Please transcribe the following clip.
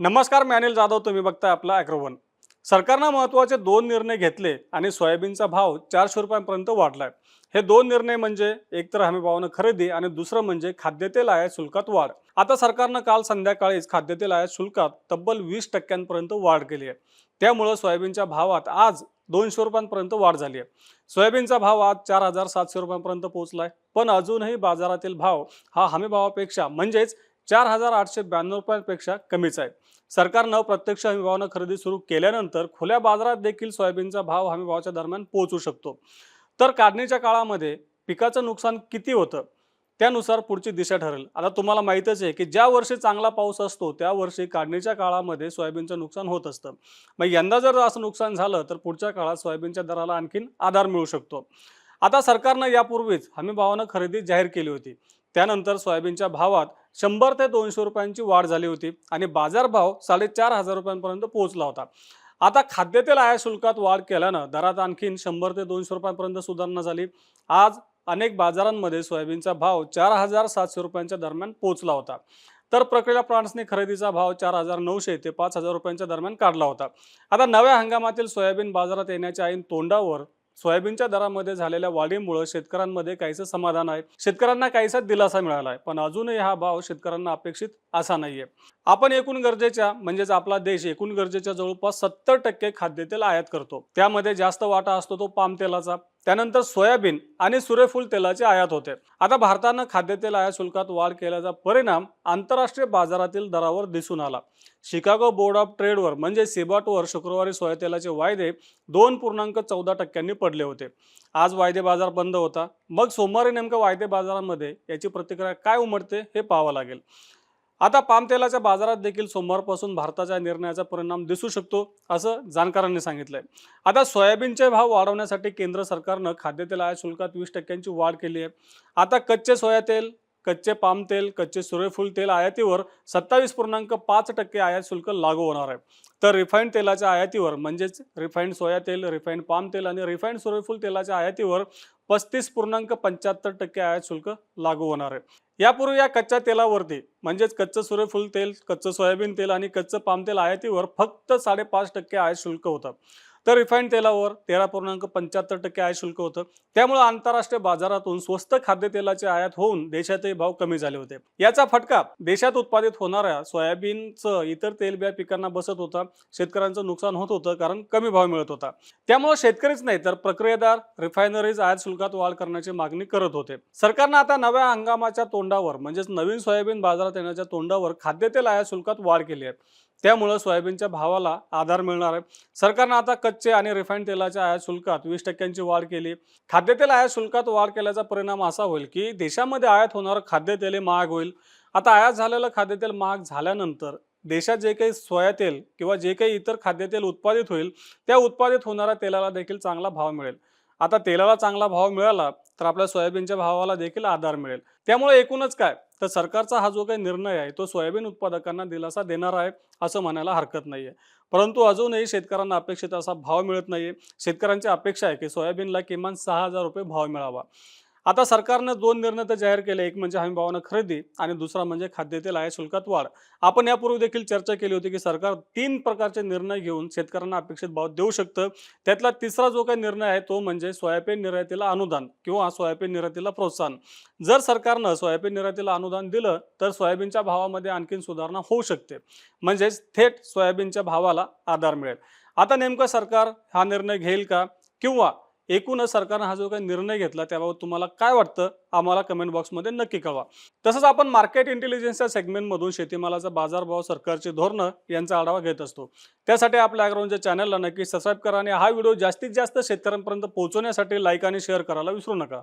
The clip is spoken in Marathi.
नमस्कार मी अनिल जाधव. तुम्ही बघताय आपला अॅग्रोवन. सरकारनं महत्त्वाचे दोन निर्णय घेतले आणि सोयाबीनचा भाव चारशे रुपयांपर्यंत वाढलाय. हे दोन निर्णय म्हणजे एकतर हमी भावानं खरेदी आणि दुसरं म्हणजे खाद्यतेल आयात शुल्कात वाढ. आता सरकारनं काल संध्याकाळीच खाद्यतेल आयात शुल्कात तब्बल वीस टक्क्यांपर्यंत वाढ केली आहे. त्यामुळं सोयाबीनच्या भावात आज दोनशे रुपयांपर्यंत वाढ झाली आहे. सोयाबीनचा भाव आज चार हजार सातशे रुपयांपर्यंत पोहोचलाय. पण अजूनही बाजारातील भाव हा हमी भावापेक्षा म्हणजेच चार हजार आठशे ब्याण्णव रुपयांपेक्षा कमीच आहे. सरकारनं प्रत्यक्ष हमीभावानं खरेदी सुरू केल्यानंतर खुल्या बाजारात देखील सोयाबीनचा भाव हमीभावाच्या दरम्यान पोहोचू शकतो. तर काढणीच्या काळामध्ये पिकाचं नुकसान किती होतं? त्यानुसार पुढची दिशा ठरेल. आता तुम्हाला माहीतच आहे की ज्या वर्षी चांगला पाऊस असतो त्या वर्षी काढणीच्या काळामध्ये सोयाबीनचं नुकसान होत असतं. मग यंदा जर असं नुकसान झालं तर पुढच्या काळात सोयाबीनच्या दराला आणखीन आधार मिळू शकतो. आता सरकारनं यापूर्वीच हमीभावानं खरेदी जाहीर केली होती. त्यानंतर सोयाबीनच्या भावात शंभर ते दोनशे रुपयांची वाढ झाली होती आणि बाजारभाव साडेचार हजार रुपयांपर्यंत पोहोचला होता. आता खाद्यतेल आयात शुल्कात वाढ केल्यानं दरात आणखीन शंभर ते दोनशे रुपयांपर्यंत सुधारणा झाली. आज अनेक बाजारांमध्ये सोयाबीनचा भाव चार हजार सातशे रुपयांच्या दरम्यान पोहोचला होता. तर प्रक्रिया प्लांट्सने खरेदीचा भाव चार हजार नऊशे ते पाच हजार रुपयांच्या दरम्यान काढला होता. आता नव्या हंगामातील सोयाबीन बाजारात येण्याच्या ऐन तोंडावर सोयाबीनच्या दरामध्ये झालेल्या वाढीमुळे शेतकऱ्यांमध्ये काहीसं समाधान आहे. शेतकऱ्यांना काहीसा दिलासा मिळाला आहे पण अजूनही हा भाव शेतकऱ्यांना अपेक्षित असा नाहीये. आपण एकूण गरजेच्या म्हणजेच आपला देश एकूण गरजेच्या जवळपास सत्तर टक्के खाद्यतेल आयात करतो. त्यामध्ये जास्त वाटा असतो तो पाम तेलाचा. त्यानंतर सोयाबीन आणि सूर्यफूल तेलाचे आयात होते. आता भारतानं खाद्यतेल आयात शुल्कात वाढ केल्याचा परिणाम आंतरराष्ट्रीय बाजारातील दरावर दिसून आला. शिकागो बोर्ड ऑफ ट्रेडवर म्हणजे सिबाटवर शुक्रवारी सोयातेलाचे वायदे दोन पूर्णांक चौदा टक्क्यांनी पडले होते. आज वायदे बाजार बंद होता. मग सोमवारी नेमकं वायदे बाजारामध्ये याची प्रतिक्रिया काय उमटते हे पाहावं लागेल. आता पामतेलाच्या बाजारात देखील सोमवारपासून भारताच्या निर्णयाचा परिणाम दिसू शकतो असं जाणकारांनी सांगितलंय. आता सोयाबीनचे भाव वाढवण्यासाठी केंद्र सरकारनं खाद्यतेल आयात शुल्कात वीस टक्क्यांची वाढ केली आहे. आता कच्चे सोया तेल कच्चे पाम तेल कच्चे सूर्यफूल तेल आयातीवर सत्तावीस पूर्णांक पाच टक्के आयात शुल्क लागू होणार आहे. तर रिफाईंड तेलाच्या आयातीवर म्हणजेच रिफाईंड सोया तेल रिफाईंड पाम तेल आणि रिफाईंड सूर्यफूल तेलाच्या आयातीवर पस्तीस पूर्णांक पंच्याहत्तर टक्के आयात शुल्क लागू होणार आहे. यापूर्वी या कच्च्या तेलावरती म्हणजेच कच्चं सूर्यफूल तेल कच्चं सोयाबीन तेल आणि कच्चं पाम तेल आयातीवर फक्त साडेपाच टक्के आयात शुल्क होतं. तर रिफाईंड तेलावर तेरा पूर्णांक पंच्याहत्तर टक्के आयात शुल्क होतं. त्यामुळे आंतरराष्ट्रीय बाजारातून स्वस्त खाद्यतेलाचे आयात होऊन देशातही भाव कमी झाले होते. याचा फटका देशात उत्पादित होणाऱ्या सोयाबीनचं इतर तेलबिया पिकांना बसत होता. शेतकऱ्यांचं नुकसान होत होतं कारण कमी भाव मिळत होता. त्यामुळे शेतकरीच नाही तर प्रक्रियेदार रिफायनरीज आयात शुल्कात वाढ करण्याची मागणी करत होते. सरकारनं आता नव्या हंगामाच्या तोंडावर म्हणजेच नवीन सोयाबीन बाजारात येण्याच्या तोंडावर खाद्यतेल आयात शुल्कात वाढ केली आहे. त्यामुळं सोयाबीनच्या भावाला आधार मिळणार आहे. सरकारनं आता कच्चे आणि रिफाईंड तेलाच्या आयात शुल्कात वीस टक्क्यांची वाढ केली. खाद्यतेल आयात शुल्कात वाढ केल्याचा परिणाम असा होईल की देशामध्ये आयात होणारं खाद्यतेल हे महाग होईल. आता आयात झालेलं खाद्यतेल महाग झाल्यानंतर देशात जे काही सोया तेल किंवा जे काही इतर खाद्यतेल उत्पादित होईल त्या उत्पादित होणाऱ्या तेलाला देखील चांगला भाव मिळेल. आता तेलाला चांगला भाव मिळाला तर आपल्या सोयाबीनच्या भावाला देखील आधार मिळेल. त्यामुळे एकूणच काय? तर सरकारचा हा जो काही निर्णय आहे तो सोयाबीन उत्पादकांना दिलासा देणार आहे असं म्हणायला हरकत नाही आहे परंतु अजूनही शेतकऱ्यांना अपेक्षित असा भाव मिळत नाहीये. शेतकऱ्यांची अपेक्षा आहे की सोयाबीनला किमान सहा हजार रुपये भाव मिळावा. आता सरकारनं दोन निर्णय तर जाहीर केले. एक म्हणजे हमी भावानं खरेदी आणि दुसरा म्हणजे खाद्यतेल आयात शुल्कात वाढ. आपण यापूर्वी देखील चर्चा केली होती की सरकार तीन प्रकारचे निर्णय घेऊन शेतकऱ्यांना अपेक्षित भाव देऊ शकतं. त्यातला तिसरा जो काही निर्णय आहे तो म्हणजे सोयाबीन निर्यातीला अनुदान किंवा सोयाबीन निर्यातीला प्रोत्साहन. जर सरकारनं सोयाबीन निर्यातीला अनुदान दिलं तर सोयाबीनच्या भावामध्ये आणखीन सुधारणा होऊ शकते. म्हणजेच थेट सोयाबीनच्या भावाला आधार मिळेल. आता नेमकं सरकार हा निर्णय घेईल का? किंवा एकूणच सरकारनं हा जो काही निर्णय घेतला त्याबाबत तुम्हाला काय वाटतं? आम्हाला कमेंट बॉक्समध्ये नक्की कळवा. तसंच आपण मार्केट इंटेलिजन्सच्या सेगमेंटमधून शेतीमालाचा बाजारभाव सरकारची धोरणं यांचा आढावा घेत असतो. त्यासाठी आपल्या अॅग्राऊंडच्या चॅनलला नक्की सबस्क्राईब करा आणि हा व्हिडिओ जास्तीत जास्त शेतकऱ्यांपर्यंत पोहोचवण्यासाठी लाईक आणि शेअर करायला विसरू नका.